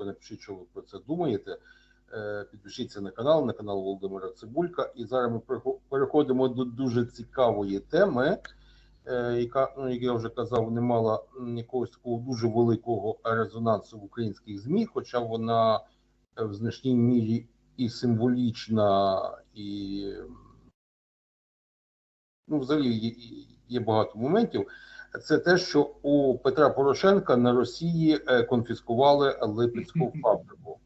ласка, напишіть, що ви про це думаєте. Е, Підпишіться на канал, на канал Володимира Цибулька. І зараз ми переходимо до дуже цікавої теми, е, яка, ну, як я вже казав, не мала якогось такого дуже великого резонансу в українських ЗМІ, хоча вона в значній мірі і символічна, і ну, взагалі є, є багато моментів. Це те, що у Петра Порошенка на Росії е, конфіскували Липецьку фабрику.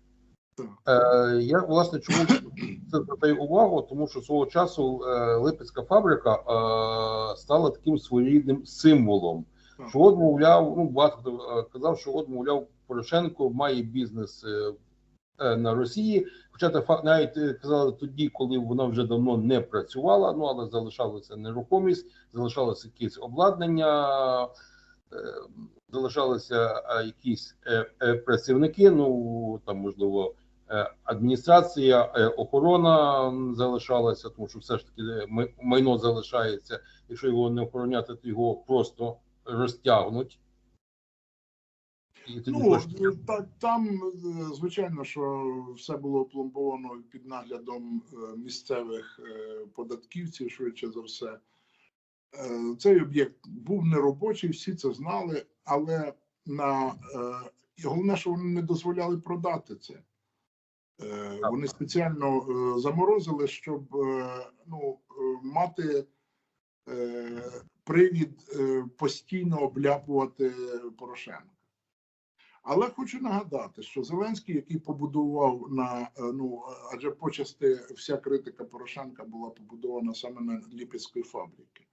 Е, я власне чому це звертаю увагу, тому що свого часу е, Липецька фабрика стала таким своєрідним символом. Що от, мовляв, ну багато казав, що от, мовляв, Порошенко має бізнес на Росії. Хоча навіть е, казали тоді, коли вона вже давно не працювала, ну але залишалася нерухомість, залишалося якесь обладнання, е, залишалися е, якісь е, е, працівники. Ну там можливо. е, Адміністрація, е, охорона залишалася, тому що все ж таки е, майно залишається. Якщо його не охороняти, то його просто розтягнуть. Ну та, там, е, звичайно, що все було опломбовано під наглядом е, місцевих е, податківців, швидше за все. Е, Цей об'єкт був неробочий, всі це знали, але на е, головне, що вони не дозволяли продати це. Е. Вони спеціально е, заморозили, щоб е, ну, е, мати е, привід е, постійно обляпувати Порошенка. Але хочу нагадати, що Зеленський, який побудував на е, ну адже почасти вся критика Порошенка була побудована саме на Ліпецької фабрики.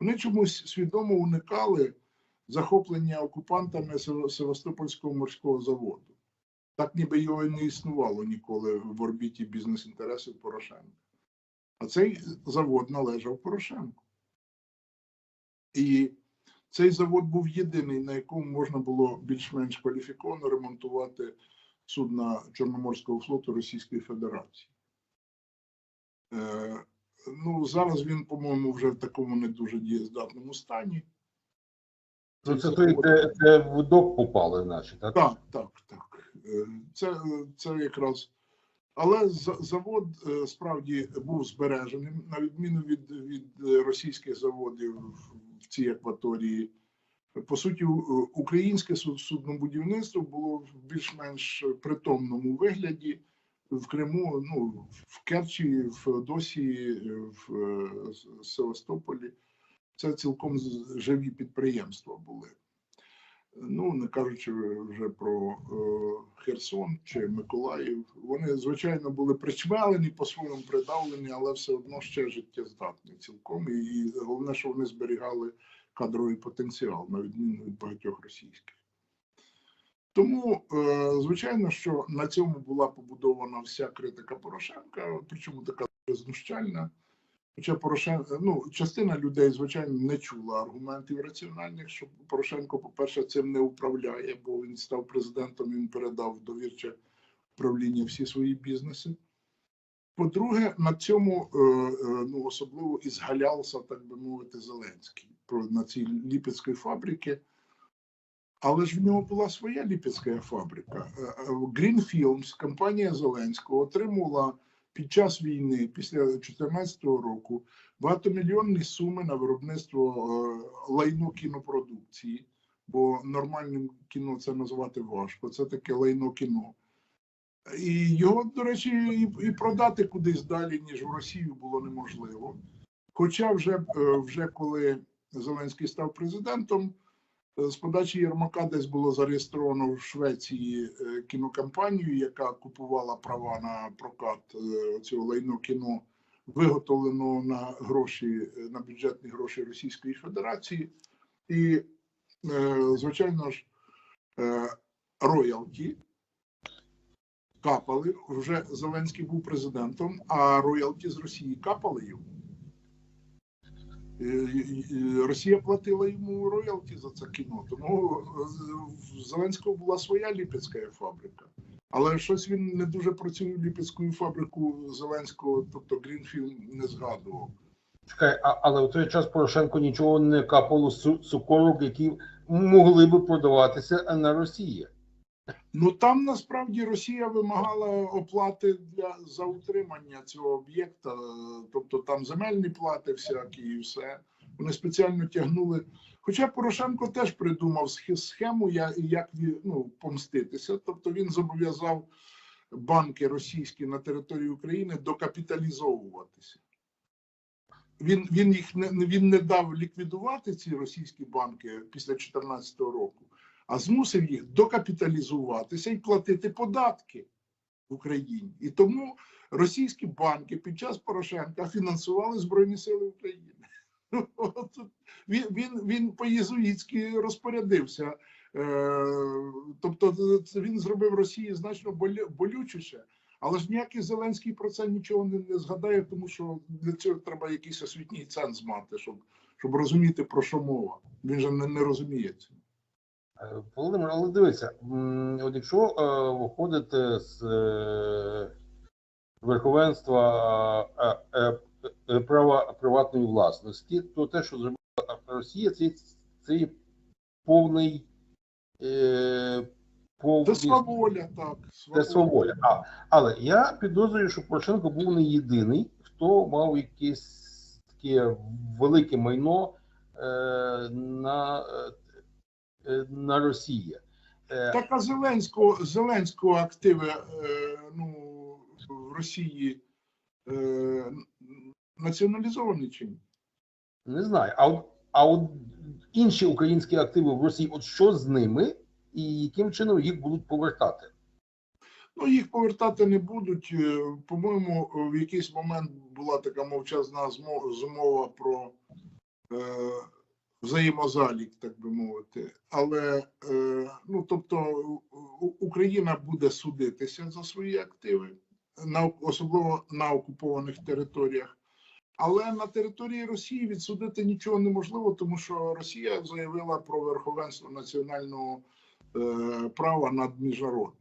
Вони чомусь свідомо уникали захоплення окупантами Севастопольського морського заводу. Так ніби його і не існувало ніколи в орбіті бізнес-інтересів Порошенка. А цей завод належав Порошенку. І цей завод був єдиний, на якому можна було більш-менш кваліфіковано ремонтувати судна Чорноморського флоту Російської Федерації. Е, ну, зараз він, по-моєму, вже в такому не дуже дієздатному стані. Ну, це той, де, де в док попали, наші, так? Так, так, так. Е, Це, це якраз. Але завод е, справді був збереженим, на відміну від, від російських заводів в- цій акваторії. По суті, українське суд- суднобудівництво було в більш-менш притомному вигляді в Криму, ну, в Керчі, в Феодосії, в е, Севастополі. Це цілком живі підприємства були. Ну, не кажучи вже про е, Херсон чи Миколаїв. Вони, звичайно, були причмелені, по-своєму придавлені, але все одно ще життєздатні цілком. І головне, що вони зберігали кадровий потенціал, на відміну від багатьох російських. Тому, е, звичайно, що на цьому була побудована вся критика Порошенка, причому така знущальна. Хоча Порошенко, ну, частина людей, звичайно, не чула аргументів раціональних, що Порошенко, по-перше, цим не управляє, бо він став президентом, він передав довірче управління всі свої бізнеси. По-друге, на цьому е, е, ну, особливо і згалявся, так би мовити, Зеленський на цій ліпецькій фабриці. Але ж в нього була своя ліпецька фабрика. Е, Green Films, компанія Зеленського, отримувала під час війни, після 2014 року, багатомільйонні суми на виробництво е, лайно кінопродукції, бо нормальним кіно це назвати важко. Це таке лайно кіно. І його, до речі, і, продати кудись далі, ніж в Росію, було неможливо. Хоча вже, е, вже коли Зеленський став президентом, з подачі Єрмака десь було зареєстровано в Швеції е, кінокомпанію, яка купувала права на прокат е, цього лайно кіно, виготовлено на гроші, е, на бюджетні гроші Російської Федерації. І, е, звичайно ж, е, роялті капали. Вже Зеленський був президентом, а роялті з Росії капали йому. Е, Росія платила йому роялті за це кіно. Тому е, в Зеленського була своя ліпецька фабрика. Але щось він не дуже про цю ліпецьку фабрику Зеленського, тобто Грінфілд, не згадував. Чекай, а, але в той час Порошенко нічого не капало з цу- цукорок, які могли би продаватися на Росії. Ну там насправді Росія вимагала оплати для за утримання цього об'єкта, тобто там земельні плати всякі і все. Вони спеціально тягнули. Хоча Порошенко теж придумав схему, як ну, помститися. Тобто він зобов'язав банки російські на території України докапіталізовуватися. Він, він їх не він не дав ліквідувати ці російські банки після 2014 року а змусив їх докапіталізуватися і платити податки в Україні. І тому російські банки під час Порошенка фінансували Збройні Сили України. От Він, він, він по-єзуїтськи розпорядився. Е, Тобто, він зробив Росії значно болю- болючіше. Але ж ніякий Зеленський про це нічого не, не згадає, тому що для цього треба якийсь освітній ценз мати, щоб, щоб розуміти, про що мова. Він же не, не розуміє цього. Володимир, але дивися, м, от якщо е, виходити з е, верховенства е, е, е, права приватної власності, то те, що зробила Росія, це, це повний, е, повний Це сваволя, так. це сваволя. А, але я підозрюю, що Порошенко був не єдиний, хто мав якесь таке велике майно е, на, е, на Росії. Е, Так, а Зеленського, Зеленського активи е, ну, в Росії е, націоналізовані чи ні? Не знаю. А а от інші українські активи в Росії, от що з ними і яким чином їх будуть повертати? Ну, їх повертати не будуть. Е, По-моєму, в якийсь момент була така мовчазна змова про е, взаємозалік, так би мовити. Але е, ну, тобто Україна буде судитися за свої активи, особливо на окупованих територіях. Але на території Росії відсудити нічого неможливо, тому що Росія заявила про верховенство національного е, права над міжнародним.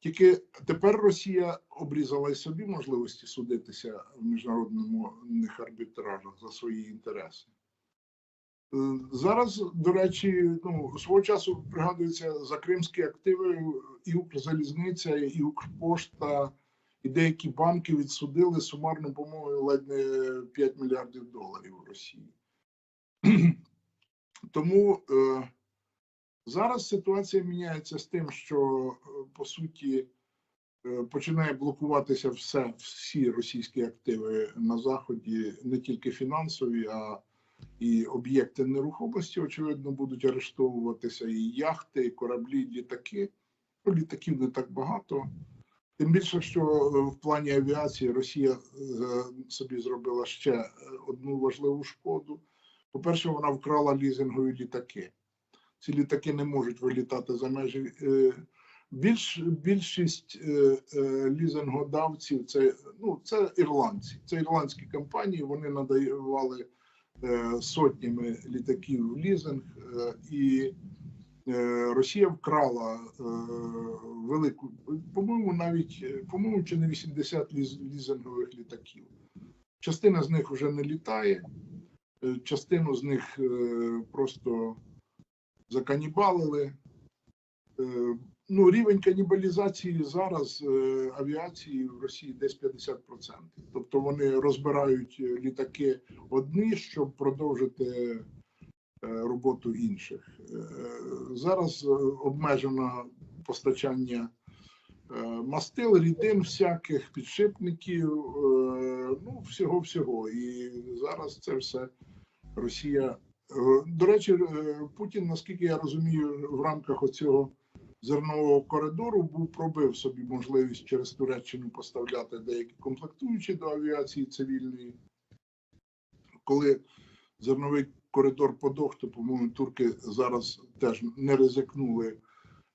Тільки тепер Росія обрізала й собі можливості судитися в міжнародних арбітражах за свої інтереси. Е, Зараз, до речі, ну свого часу пригадуються за кримські активи і Укрзалізниця, і Укрпошта, і деякі банки відсудили сумарно, по-моєму, ледь не 5 мільярдів доларів в Росії. Тому е, зараз ситуація міняється з тим, що е, по суті е, починає блокуватися все, всі російські активи на заході, не тільки фінансові, а і об'єкти нерухомості, очевидно, будуть арештовуватися і яхти, і кораблі, і літаки. Ну, літаків не так багато. Тим більше, що е, в плані авіації Росія е, собі зробила ще е, одну важливу шкоду. По-перше, вона вкрала лізингові літаки. Ці літаки не можуть вилітати за межі. Більш, більшість лізингодавців це, ну, це ірландці. Це ірландські компанії, вони надавали сотнями літаків в лізинг, е, і е, Росія вкрала е, велику, по-моєму, навіть е, по-моєму, чи не 80 лізингових літаків. Частина з них вже не літає, е, частину з них е, просто заканібалили. Ну, рівень канібалізації зараз е, авіації в Росії десь 50%. Тобто вони розбирають е, літаки одні, щоб продовжити е, роботу інших. Зараз обмежено постачання мастил, рідин, всяких підшипників, ну всього всього. І зараз це все Росія. До речі, Путін, наскільки я розумію, в рамках оцього зернового коридору був пробив собі можливість через Туреччину поставляти деякі комплектуючі до авіації цивільної. Коли зерновий коридор подох, то, по-моєму, турки зараз теж не ризикнули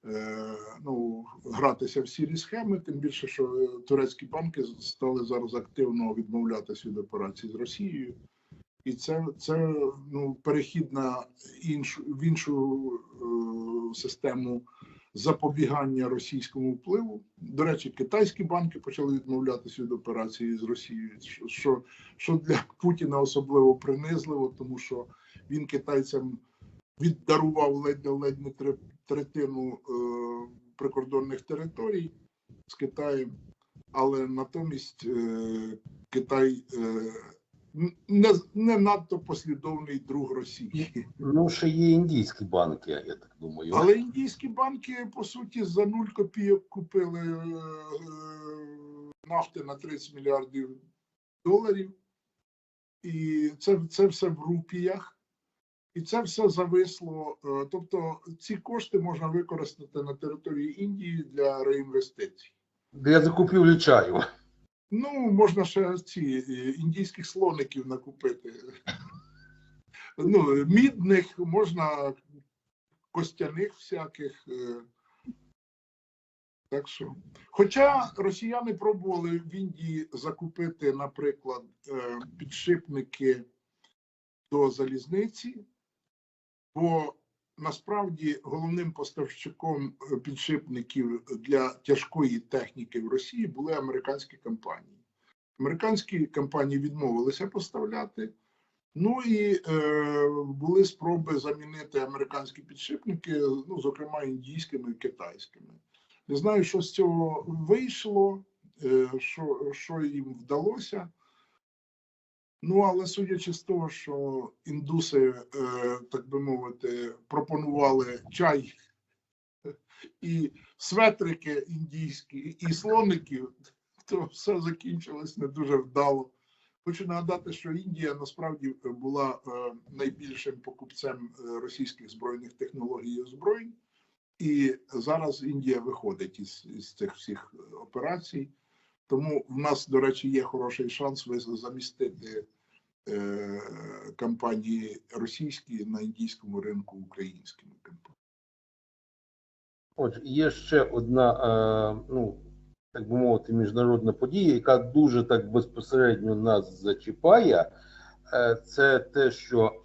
е, ну, гратися в сірі схеми, тим більше, що турецькі банки стали зараз активно відмовлятися від операцій з Росією. І це, це ну, перехід на іншу в іншу е, систему запобігання російському впливу. До речі, китайські банки почали відмовлятися від операції з Росією, що, що, для Путіна особливо принизливо, тому що він китайцям віддарував ледь не ледь не третину е, прикордонних територій з Китаєм, але натомість е, Китай е, не, не надто послідовний друг Росії. Ну, ще є індійські банки, я так думаю. Але індійські банки, по суті, за 0 копійок купили е, е, нафти на 30 мільярдів доларів. І це, це все в рупіях. І це все зависло. Е, Тобто ці кошти можна використати на території Індії для реінвестицій. Для закупівлі чаю. Ну, можна ще ці е, індійських слоників накупити. Ну, мідних, можна костяних всяких. е. Так що. Хоча росіяни пробували в Індії закупити, наприклад, е, підшипники до залізниці, бо насправді головним поставщиком е, підшипників для тяжкої техніки в Росії були американські компанії. Американські компанії відмовилися поставляти. Ну і е, були спроби замінити американські підшипники, ну, зокрема, індійськими і китайськими. Не знаю, що з цього вийшло, е, що, що їм вдалося. Ну, але судячи з того, що індуси, е, так би мовити, пропонували чай і светрики індійські, і слоників, то все закінчилось не дуже вдало. Хочу нагадати, що Індія насправді була е, найбільшим покупцем е, російських збройних технологій і озброєнь, і зараз Індія виходить із, із цих всіх операцій. Тому в нас, до речі, є хороший шанс замістити е, компанії російські на індійському ринку українськими компаніями. Отже, є ще одна, е, ну так би мовити, міжнародна подія, яка дуже так безпосередньо нас зачіпає. Е, Це те, що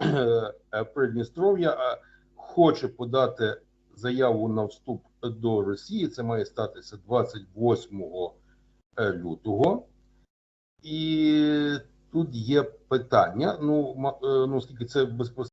е, Придністров'я е, хоче подати заяву на вступ до Росії. Це має статися 28 е, лютого. І тут є питання. Ну, е, ну оскільки це безпосередньо.